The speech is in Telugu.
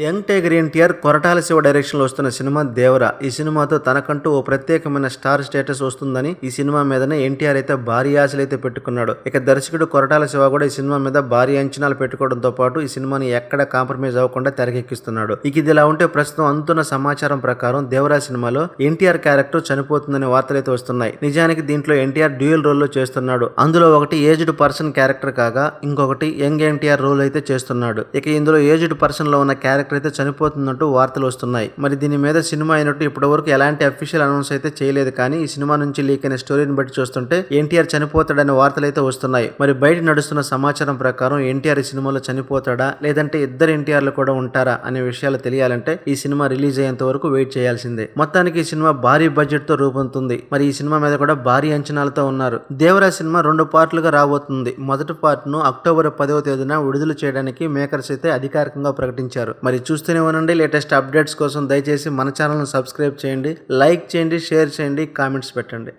Young tiger NTR Koratala Siva డైరెక్షన్లో వస్తున్న సినిమా దేవర. ఈ సినిమాతో తనకంటూ ఓ ప్రత్యేకమైన స్టార్ స్టేటస్ వస్తుందని ఈ సినిమా మీదనే ఎన్టీఆర్ అయితే భారీ ఆశలు అయితే పెట్టుకున్నాడు. ఇక దర్శకుడు కొరటాల శివ కూడా ఈ సినిమా మీద భారీ అంచనాలు పెట్టుకోవడంతో పాటు ఈ సినిమాని ఎక్కడ కాంప్రమైజ్ అవ్వకుండా తెరకెక్కిస్తున్నాడు. ఇక ఇది ఇలా ఉంటే ప్రస్తుతం అందుతున్న సమాచారం ప్రకారం దేవరా సినిమాలో ఎన్టీఆర్ క్యారెక్టర్ చనిపోతుందనే వార్తలు అయితే వస్తున్నాయి. నిజానికి దీంట్లో ఎన్టీఆర్ డ్యూయల్ రోల్లో చేస్తున్నాడు. అందులో ఒకటి ఏజ్డ్ పర్సన్ క్యారెక్టర్ కాగా ఇంకొకటి యంగ్ ఎన్టీఆర్ రోల్ అయితే చేస్తున్నాడు. ఇక ఇందులో ఏజ్డ్ పర్సన్లో ఉన్న క్యారెక్టర్ అయితే చనిపోతున్నట్టు వార్తలు వస్తున్నాయి. మరి దీని మీద సినిమా అయినట్టు ఇప్పటి వరకు ఎలాంటి అఫీషియల్ అనౌన్స్ అయితే చేయలేదు కానీ ఈ సినిమా నుంచి లీక్ అయిన స్టోరీని బట్టి చూస్తుంటే ఎన్టీఆర్ చనిపోతాడనే వార్తలు అయితే వస్తున్నాయి. మరి బయట నడుస్తున్న సమాచారం ప్రకారం ఎన్టీఆర్ ఈ సినిమాలో చనిపోతాడా లేదంటే ఇద్దరు ఎన్టీఆర్లు కూడా ఉంటారా అనే విషయాలు తెలియాలంటే ఈ సినిమా రిలీజ్ అయ్యేంత వరకు వెయిట్ చేయాల్సిందే. మొత్తానికి ఈ సినిమా భారీ బడ్జెట్తో రూపొందుతుంది. మరి ఈ సినిమా మీద కూడా భారీ అంచనాలతో ఉన్నారు. దేవరా సినిమా రెండు పార్ట్లుగా రాబోతుంది. మొదటి పార్ట్ను అక్టోబర్ పదవ తేదీన విడుదల చేయడానికి మేకర్స్ అయితే అధికారికంగా ప్రకటించారు. మరి చూస్తూనే ఉండండి. లేటెస్ట్ అప్డేట్స్ కోసం దయచేసి మన ఛానల్ను సబ్స్క్రైబ్ చేయండి. లైక్ చేయండి షేర్ చేయండి కామెంట్స్ పెట్టండి.